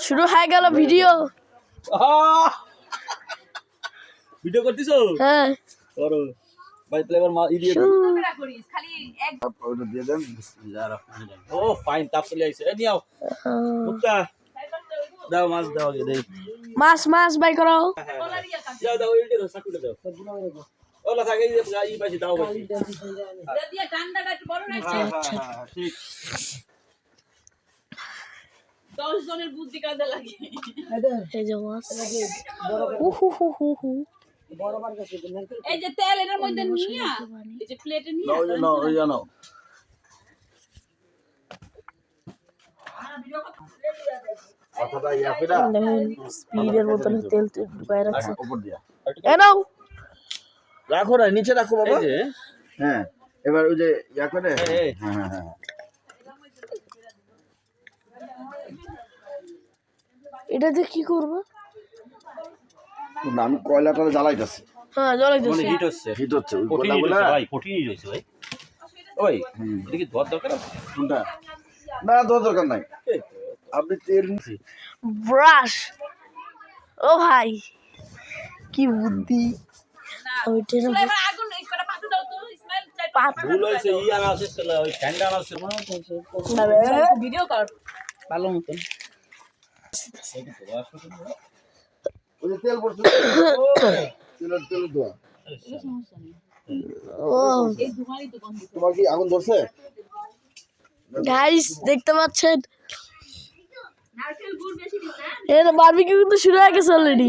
শুরু হয়ে গেল ভিডিও ভিডিও করতেছো হ্যাঁ করো ভাই তাহলে এবার মা ই দিয়ে দিয়ে দেন বিসমিল্লাহির রহমানির রহিম। ও ফাইন তাপ চলে আইছে এ নিও মুক্তা দাও মাছ দাও আগে দেই মাছ মাছ বাই করো দাও দাও এই দাও ওলা থাকে এই যে ই পাশে দাও পাশে হ্যাঁ, হ্যাঁ, হ্যাঁ, ঠিক এই যে মাছ। উহু হু হু হু এই যে তেল এটার মধ্যে নিয়ে এই যে প্লেটে নিয়ে নাও, ওই যে নাও, ওই যে নাও। কথাটা কইরা, দেখেন স্পিডের বোতলে তেল তেল ঢুকায় রাখছে। উপর দিয়া। এ নাও। রাখো না নিচে রাখো বাবা। যে। হ্যাঁ এবার ওই যে ইয়া করে। হ্যাঁ হ্যাঁ হ্যাঁ। এটা দিয়ে কি করব? আমি কয়লাটা জ্বালাইতেছি। হ্যাঁ জলাই মানে হিট হচ্ছে। হিট হচ্ছে ওই কয়লাগুলা ভাই ভাই। ওই এটা কি ধোয়ার দরকার আছে? কোনটা? না দেওয়ার দরকার নাই। আপনি তেল নিছি ব্রাশ ও ভাই কি বুদ্ধি। ওইটা না ভুল হয়েছে ই আনা আছে ওই আনা আছে ভিডিও কর। ভালো মতন। তোমার কি আগুন ধরছে গাইস দেখতে পাচ্ছেন বারবিকিউ কিন্তু শুরু হয়ে গেছে অলরেডি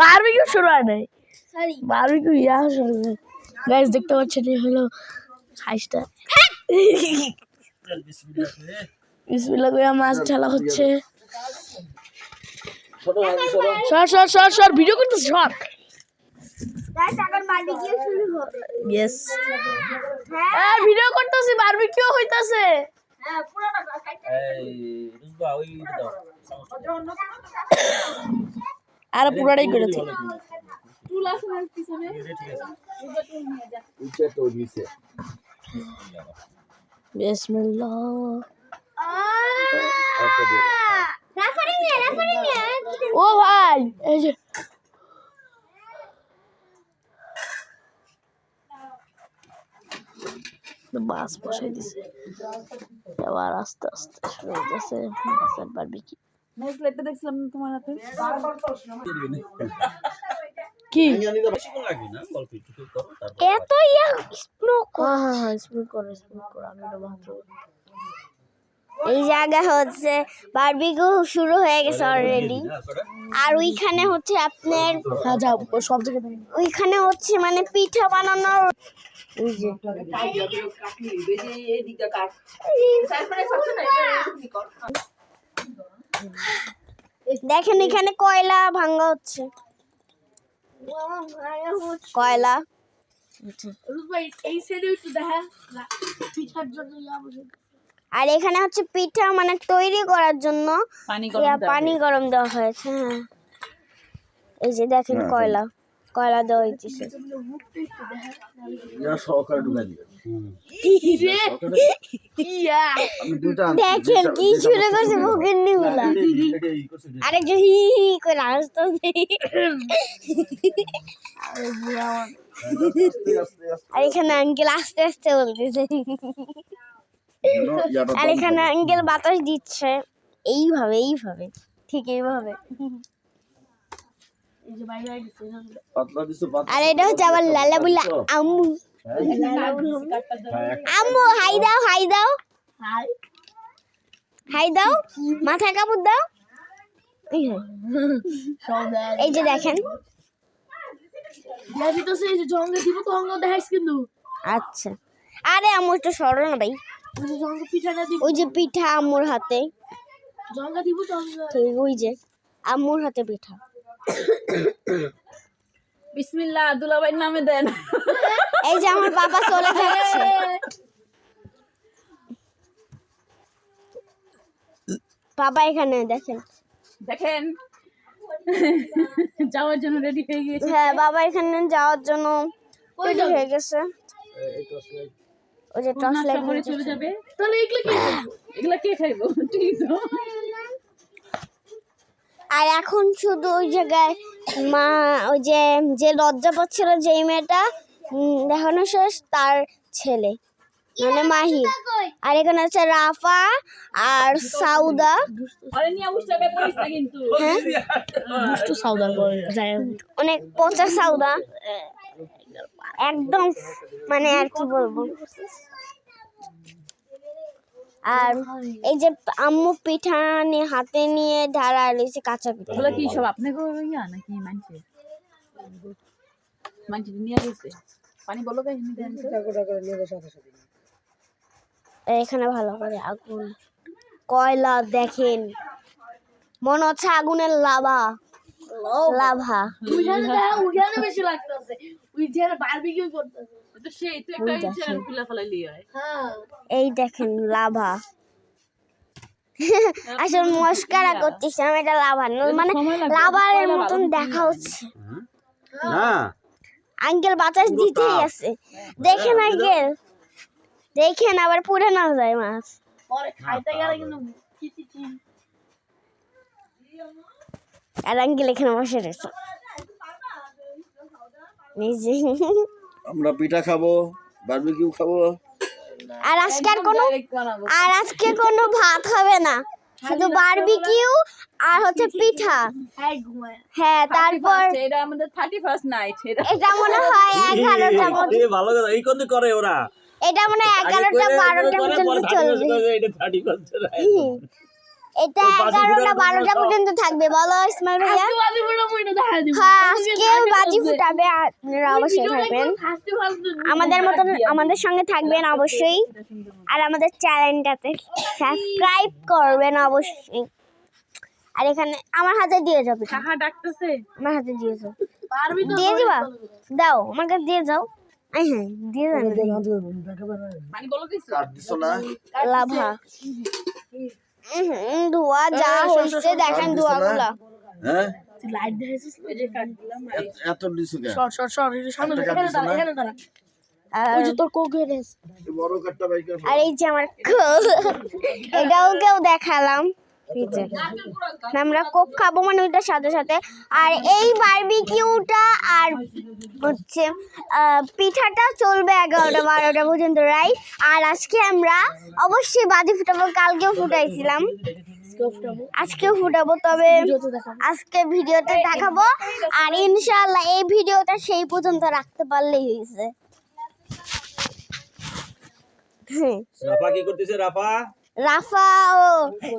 বারবিকিউ শুরু হয় নাই। বারবিকিউ ইয়া শুরু গাইস দেখতে পাচ্ছেন এই হলো হাইসটা বিসমিল্লাহ কইয়া মাছ ঢালা হচ্ছে। সর সর সর সর ভিডিও করতেছে সর। হ্যাঁ। ভিডিও করতেছি বারবিকিউ হইতাছে। এই রুজবা ওই দাও। আর পুরাটাই করেছে চুল আছে না পিছনে? উঠে তো নিচে বিসমিল্লাহ একটা দিয়ে দাও। ও ভাই এই যে মাছ বসাই দিছে এবার আস্তে আস্তে শুরু হইতেছে মাছের বারবিকি নেক্সট প্লেটটা দেখছিলাম না তোমার হাতে কি? বেশিক্ষণ লাগবে না অল্প একটু করো তারপর এত ইয়া স্প্রো হ্যাঁ হ্যাঁ হ্যাঁ স্প্রো করো স্প্রো করো আমি এটা ভাবছি এই জায়গা হচ্ছে বারবিকিউ শুরু হয়ে গেছে অলরেডি আর ওইখানে হচ্ছে আপনার হ্যাঁ যাও সব জায়গায় ওইখানে হচ্ছে মানে পিঠা বানানোর ওই যে। দেখেন এখানে কয়লা ভাঙা হচ্ছে। কয়লা? আর এখানে হচ্ছে পিঠা মানে তৈরি করার জন্য ইয়া পানি গরম দেওয়া হয়েছে হ্যাঁ। এই যে দেখেন কয়লা। কয়লা দেওয়া আনছি, দেখেন কি শুরু করছে। মুখের নিগুলা আরেকজন হি হি করে আস্তে আর এখানে আঙ্কেল আস্তে আস্তে বলতেছে। আর এখানে। আঙ্কেল বাতাস দিচ্ছে। এইভাবে এইভাবে ঠিক এইভাবে এই যে বাইরে গেছে পাতলা দিছো পাতলা আর এটা হচ্ছে আবার লালা বুলা আম্মু। হ্যাঁ, আম্মু হাই দাও হাই দাও। হাই। হাই দাও। মাথা কাপড় দাও। এই হয়। যে দেখেন। দিতেছে এই যে জঙ্গে দিব তো অঙ্গ দেখাইস কিন্তু। আচ্ছা। আরে আম্মু একটু সরো না ভাই। ওই যে পিঠা আম্মুর হাতে। ঠিক ওই যে আম্মুর হাতে পিঠা। বিসমিল্লাহ দুলাভাইয়ের নামে দেন। এই যে আমার বাবা চলে যাচ্ছে। বাবা এখানে দেখেন। দেখেন। যাওয়ার জন্য রেডি হয়ে গিয়েছে। হ্যাঁ বাবা এখানে যাওয়ার জন্য তৈরি হয়ে গেছে। ওই যে টর্চ করে লাইট চলে যাবে। তাহলে এগুলো কে এগুলো কে খাইবো? ঠিক তো আর এখন শুধু ওই জায়গায় মা ওই যে যে লজ্জা পাচ্ছিল যেই মেয়েটা উম, দেখানো শেষ তার ছেলে। মানে মাহি। আর এখানে আছে রাফা আর সাউদা। যায়। অনেক পচা সাউদা। একদম মানে আর কি বলব। আর এই যে আম্মু পিঠা নিয়ে হাতে নিয়ে ঢালা রয়েছে কাঁচা পিঠা। এগুলো কি সব আপনাকে ইয়া নাকি মানছে? মানছে নিয়ে গেছে। পানি বলো গাই এখানে ভালো করে আগুন কয়লা দেখেন। মনে হচ্ছে আগুনের লাভা। লাভা। উঠানে বেশি লাগতেছে। যে বারবিকিউ করতেছে। হয় হ্যাঁ। এই দেখেন লাভা। আসলে মস্কারা করতেছিলাম এটা লাভা মানে লাভারের মতন দেখা হচ্ছে। না। আঙ্কেল বাতাস দিতেই আছে। দেখেন আঙ্কেল। দেখেন আবার পুড়ে না যায় মাছ। পরে খাইতে গেলে কিন্তু কি কি কি আর আঙ্কেল এখানে বসে রয়েছে। নিজে। আমরা পিঠা খাব বারবিকিউ খাব। আর আজকে আর কোনো আর আজকে কোনো ভাত হবে না। শুধু বারবিকিউ আর হচ্ছে পিঠা। হ্যাঁ হ্যাঁ তারপর এটা আমাদের থার্টি ফার্স্ট নাইট এটা এটা মনে হয় এগারোটা পর্যন্ত এ ভালো কথা এই কোন করে ওরা? এটা মনে হয় আগে এগারোটা করে- বারোটা করে পর্যন্ত চলবে। এটা 30 করছে না। এটা এগারোটা বারোটা পর্যন্ত থাকবে বলো ইসমাইল ভাইয়া। হ্যাঁ আজকে বাজি ফুটাবে আপনারা অবশ্যই থাকবেন। আমাদের মতন আমাদের সঙ্গে থাকবেন অবশ্যই। আর আমাদের চ্যানেলটাতে সাবস্ক্রাইব করবেন অবশ্যই। আর এখানে আমার হাতে দিয়ে ডাকতেছে। আমার হাতে দিয়ে যাও। দিয়ে দিবা দাও আমার কাছে দিয়ে যাও। আই হ্যাঁ দিয়ে যাও পানি বলো কিছু। কাট দিছো না। লাভা ধোয়া যা হচ্ছে দেখেন ধোয়াগুলা হ্যাঁ? লাইট আর এত- এত দিছো কেন? শর্ট শর্ট শর্ট সামনে একটা এখানে কাটতেছে দাঁড়া এখানে দাঁড়া। ওই যে তোর কোক এই বড় কাঠটা বাইকের আর এই যে আমার কোক এটাও কেউ দেখালাম। আমরা কোক খাব মানে ওইটার সাথে সাথে। আর এই বারবিকিউটা আর হচ্ছে পিঠাটা চলবে এগারোটা বারোটা পর্যন্ত রাই আর আজকে আমরা অবশ্যই বাজি ফুটাবো কালকেও ফুটাইছিলাম। আজকেও ফুটাবো তবে আজকে ভিডিওতে দেখাবো। আর ইনশাআল্লাহ এই ভিডিওটা সেই পর্যন্ত রাখতে পারলেই হয়েছে। হ্যাঁ রাফা কি করতেছে রাফা? রাফা ও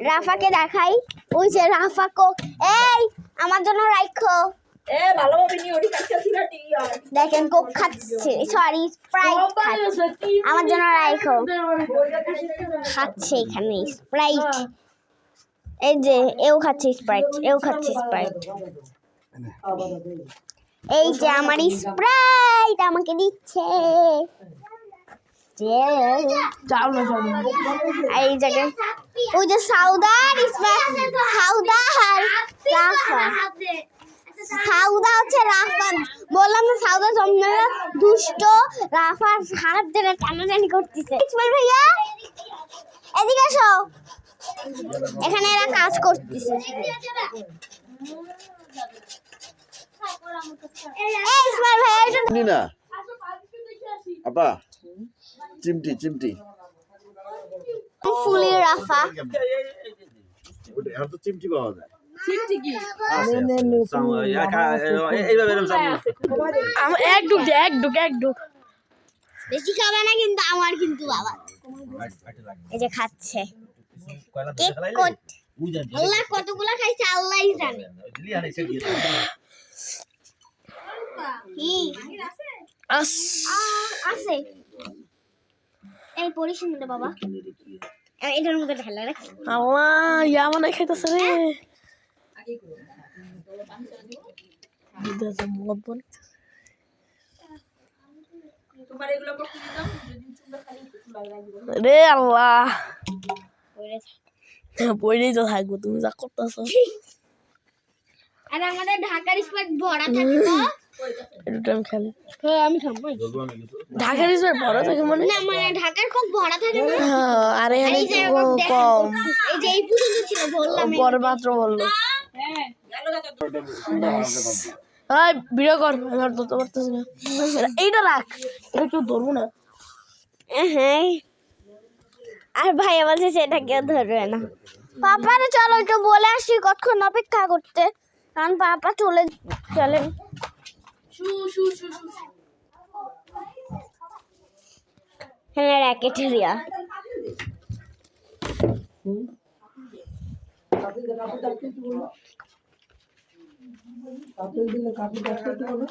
রাফাকে দেখাই। ওই যে রাফা কো। এই আমার জন্য রাখো সিরাটি দেখেন কোক খাচ্ছে। সরি স্প্রাইট আমার জন্য রাখো খাচ্ছে এখানে স্প্রাইট এই যে এও খাচ্ছে স্প্রাইট এও খাচ্ছে স্প্রাইট এই যে আমার স্প্রাইট আমাকে দিচ্ছে। যাও না যাও এই জায়গায়। ওই যে সাউদার ইসমাইল। সাউদা রাফা। সাউদা হচ্ছে রাফা বললাম না সাউদা জমনা দুষ্ট রাফার হাত ধরে টানাটানি করতেছে। ইসমাইল ভাইয়া এদিকে আসো এখানে এরা কাজ করতেছে। এই ইসমাইল ভাইয়া এটা না। আপা। চিমটি চিমটি ফুলি রাফা। এখন তো চিমটি পাওয়া যায়। আমার এক ডুক এক ডুক এক ডুক বেশি খাবে না কিন্তু আমার কিন্তু বাবা। এই যে খাচ্ছে। কেক কট আল্লাহ কতগুলা খাইছে আল্লাহই জানে। আছে। এই পড়িস না বাবা। এটার মধ্যে ঢালা রাখ। আল্লাহ ইয়া মানে খাইতেছে রে। রে আল্লাহ। বইলেই তো থাকব তুমি যা করতেছো। আর আমাদের ঢাকার স্পট ভরা থাকতো। একটু আমি খেলি। হ্যাঁ আমি খাব ঢাকার হিসেবে বড় থাকে মানে না মানে ঢাকার কোক ভরা থাকে না? হ্যাঁ, আর আর এখানে এই যে একটু এরকম কম। এই যে এই পর্যন্ত ছিল ধরলাম পরে মাত্র বলল। হ্যাঁ। গেল ভিডিও কর আমি আর ধরতে পারতেছি না। এইটা রাখ এটা কেউ ধরবো না। হ্যাঁ। আর ভাইয়া বলছে সেটা কেউ ধরবে না। পাপারে চলো একটু বলে আসি কতক্ষণ অপেক্ষা করতে? কারণ পাপা চলে চলেন। হ্যাঁ র্যাকেটেরিয়া কাপড় দিলে কাপড় দেখতে বলো।